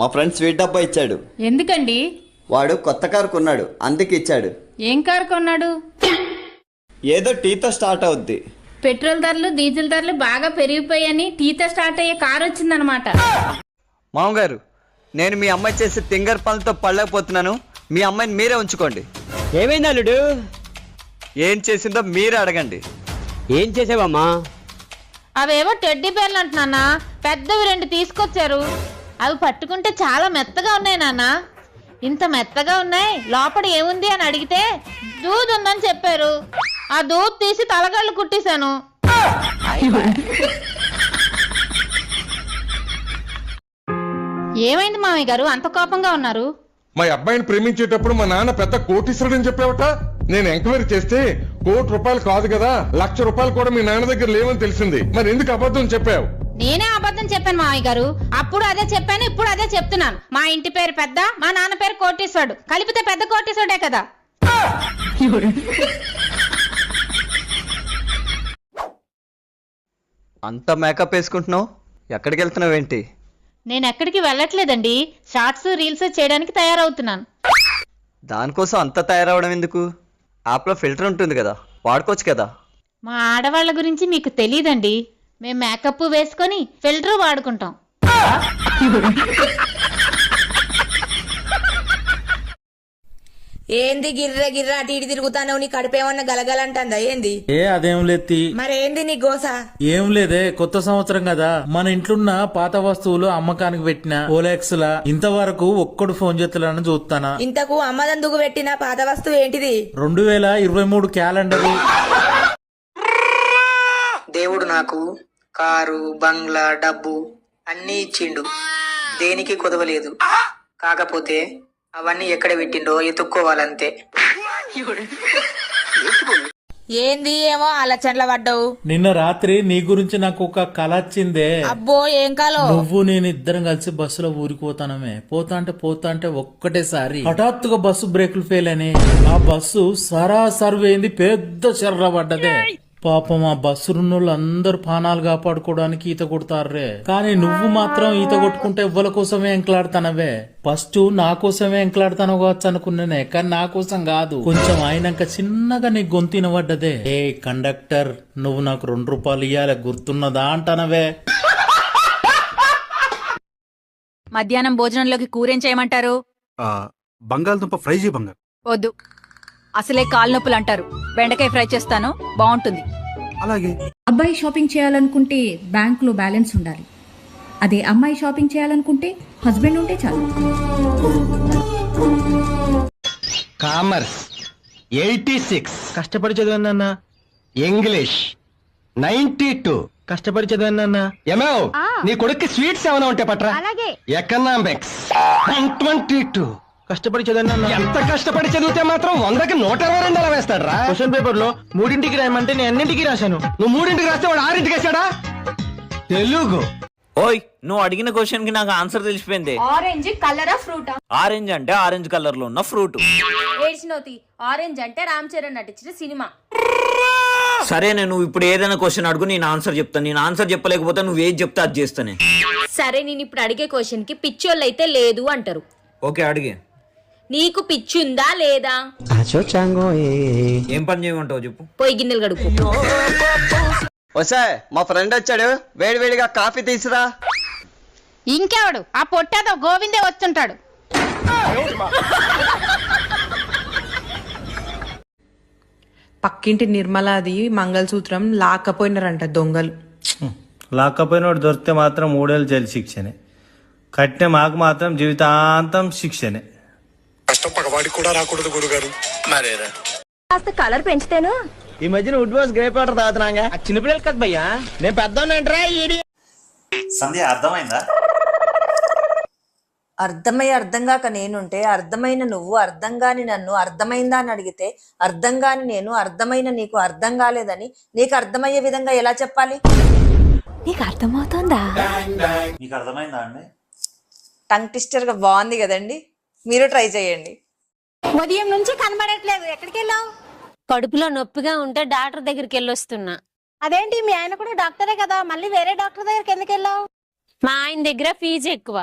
మా friend sweet డబ్బా ఇచ్చాడు. ఎందుకండి? వాడు కొత్త కారు కొన్నాడు అందుకు ఇచ్చాడు. ఏం కారు కొన్నాడు? ఏదో టీతో స్టార్ట్ అవుద్ది. పెట్రోల్ ధరలు డీజిల్ ధరలు బాగా పెరిగిపోయాయని టీతో స్టార్ట్ అయ్యే కారు వచ్చిందనమాట మామగారు నేను మీ అమ్మాయి చేసే తింగర్ పనులతో పడలేకపోతున్నాను. మీ అమ్మాయిని మీరే ఉంచుకోండి. ఏమైంది అల్లుడు? ఏం చేసిందో మీరే అడగండి. ఏం చేసావమ్మా? అవేవో టెడ్డీ పేర్లు అంటున్నా పెద్దవి రెండు తీసుకొచ్చారు. అవి పట్టుకుంటే చాలా మెత్తగా ఉన్నాయి నాన్న. ఇంత మెత్తగా ఉన్నాయి లోపల ఏముంది అని అడిగితే దూద్ ఉందని చెప్పారు. ఆ దూద్ తీసి తలగళ్ళు కుట్టేశాను. ఏమైంది మామయ్య గారు? అంత కోపంగా ఉన్నారు. మా అబ్బాయిని ప్రేమించేటప్పుడు మా నాన్న పెద్ద కోటీశ్వరుడని చెప్పావట. నేను ఎంక్వైరీ చేస్తే కోటి రూపాయలు కాదు కదా లక్ష రూపాయలు కూడా మీ నాన్న దగ్గర లేవని తెలిసింది. మరి ఎందుకు అబద్ధం చెప్పావు? నేనే అబద్ధం చెప్పాను మామయ్య గారు. అప్పుడు అదే చెప్పాను ఇప్పుడు అదే చెప్తున్నాను. మా ఇంటి పేరు పెద్ద మా నాన్న పేరు కోటీశ్వరుడు. కలిపితే పెద్ద కోటీశ్వరుడే కదా. అంత మేకప్ వేసుకుంటున్నావు? ఎక్కడికి వెళ్తున్నావు ఏంటి? నేను ఎక్కడికి వెళ్ళట్లేదండి. షార్ట్స్ రీల్స్ చేయడానికి తయారవుతున్నాను. దానికోసం అంత తయారవడం ఎందుకు? యాప్లో ఫిల్టర్ ఉంటుంది కదా వాడుకోవచ్చు కదా. మా ఆడవాళ్ళ గురించి మీకు తెలియదండి మేము మేకప్ వేసుకొని ఫిల్టర్ వాడుకుంటాం. ఏంది గిర్ర గిర్ర అటు ఇటు తిరుగుతానవు నీ కడుపేమన్నా గలగలంటుందా ఏంది? ఏ అదేం లేత్తి మరేంది నీ గోస? ఏం లేదే కొత్త సంవత్సరం కదా. మన ఇంట్లున్న పాత వస్తువులు అమ్మకానికి పెట్టిన ఓలెక్స్ లా ఇంతవరకు ఒక్కడు ఫోన్ చేతులను చూస్తానా ఇంతకు అమ్మదందుకు పెట్టిన పాత వస్తువు ఏంటిది? రెండు వేల ఇరవై మూడు క్యాలెండర్. దేవుడు నాకు కారు బంగ్లా డబ్బు అన్నీ ఇచ్చిండు. దేనికి కుదవలేదు. కాకపోతే అవన్నీ ఎక్కడ పెట్టిండో ఎత్తుక్కోవాలంతే. ఏంది ఏమో ఆలోచనల పడ్డావు? నిన్న రాత్రి నీ గురించి నాకు ఒక కళ వచ్చిందే. అబ్బో ఏం కాలో? నువ్వు నేను ఇద్దరం కలిసి బస్సులో ఊరికి పోతానమే. పోతా అంటే పోతా అంటే ఒక్కటేసారి. హఠాత్తుగా బస్సు బ్రేకులు ఫెయిల్ అని ఆ బస్సు సరాసరి పెద్ద చెర్ర పడ్డదే. పాపం ఆ బస్సు ఉన్నోళ్ళు అందరు పానాలు కాపాడుకోవడానికి ఈత కొడతారే కానీ నువ్వు మాత్రం ఈత కొట్టుకుంటే ఎవ్వల కోసమే ఎంకలాడతానవే. ఫస్ట్ నా కోసమే ఎంకలాడతాను కావచ్చు అనుకున్నానే కానీ నా కోసం కాదు. కొంచెం అయినాక చిన్నగా నీ గొంతిన పడ్డదే ఏ కండక్టర్ నువ్వు నాకు రెండు రూపాయలు ఇయ్యాలి గుర్తున్నదా అంటానవే. మధ్యాహ్నం భోజనంలోకి కూరేం చేయమంటారు? ఆ, బంగాళదుంప ఫ్రై చేయి బంగారు. వద్దు. అసలే కాలు నొప్పులు అంటారు. బెండకాయ ఫ్రై చేస్తాను బాగుంటుంది. అలాగే. అబ్బాయి షాపింగ్ చేయాలనుకుంటే బ్యాంకులో బ్యాలెన్స్ ఉండాలి. అదే అమ్మాయి షాపింగ్ చేయాలనుకుంటే హస్బెండ్ ఉంటే చాలు. Commerce eighty six. కష్టపడి చదివాను ఇంగ్లీష్ నైన్టీ టూ. కష్టపడి చదివాను ఏమో నీ కొడుక్కి స్వీట్స్ ఏమైనా ఉంటే పట్రా. ఎకనామిక్స్ ట్వంటీ టూ కష్టపడి చదివాను ఎంత కష్టపడి చదివితే మాత్రం వందకి నూట ఇరవై రెండు అలా వేస్తాడు రా క్వశ్చన్ పేపర్లో మూడింటికి రాయమంటే నేను అన్నింటికి రాశాను? నువ్వు మూడింటికి రాస్తే వాడు ఆరింటికి వేసాడా? తెలుగు. ఓయ్ నువ్వు అడిగిన క్వశ్చన్కి నాకు ఆన్సర్ తెలిసిపోయింది. ఆరెంజ్ కలరా ఫ్రూటా ఆరెంజ్ అంటే ఆరెంజ్ కలర్లో ఉన్న ఫ్రూట్. ఏడ్చినోతి ఆరెంజ్ అంటే రామ్ చరణ్ నటించిన సినిమా. సరే నేను ఇప్పుడు ఏదైనా క్వశ్చన్ అడుగు నేను ఆన్సర్ చెప్తాను. నేను ఆన్సర్ చెప్పలేకపోతే నువ్వు ఏది చెప్తే అది చేస్తానే. సరే నేను ఇప్పుడు అడిగే క్వశ్చన్కి పిచ్చోళ్ళు అయితే లేదు అంటారు. ఓకే అడిగే. నీకు పిచ్చుందా లేదా? ఏం పని చేయమంటావు చెప్పు. పోయి గిన్నెలు గడుపు వసే మా ఫ్రెండ్ వచ్చాడు. వేడివేడిగా కాఫీ తీసురా. ఇంకెవడు? ఆ పొట్టేదో గోవిందే వచ్చుంటాడు. పక్కింటి నిర్మలాది మంగళసూత్రం లాక్కపోయినారంట దొంగలు. లాక్కపోయినోడు దొరికితే మాత్రం మూడేళ్ళు జైలు శిక్షనే. కట్టిన మాకు మాత్రం జీవితాంతం శిక్షనే. కష్టం పగవాడికి కూడా రాకూడదు గురుగారు. కాస్త కలర్ పెంచితేను. ఈ మధ్యన వుడ్ వాస్ గ్రేప్ వాటర్ తాగుతున్నాగా. చిన్నపిల్లలు కదా భయ్యా? నేను పెద్దోన్నంటరా ఈడి? సంధ్య అర్థమైందా? అర్థమై అర్థం కాక నేనుంటే అర్థమైన నువ్వు అర్థం కాని నన్ను అర్థమైందా అని అడిగితే అర్థం కాని నేను అర్థమైన నీకు అర్థం కాలేదని నీకు అర్థమయ్యే విధంగా ఎలా చెప్పాలి? నీకు అర్థమవుతోందా? మీకు అర్థమైందా అండి? టంగ్ ట్విస్టర్గా బాగుంది కదండి. మీరు ట్రై చేయండి. ఉదయం నుంచి కనబడట్లేదు. ఎక్కడికి వెళ్ళావు కడుపులో నొప్పిగా ఉంటే డాక్టర్ దగ్గరికి వెళ్ళొస్తున్నా. అదేంటి? మీ ఆయన కూడా డాక్టరే కదా. మళ్ళీ వేరే డాక్టర్ దగ్గరికి ఎందుకు వెళ్ళావు మా ఆయన దగ్గర ఫీజు ఎక్కువ.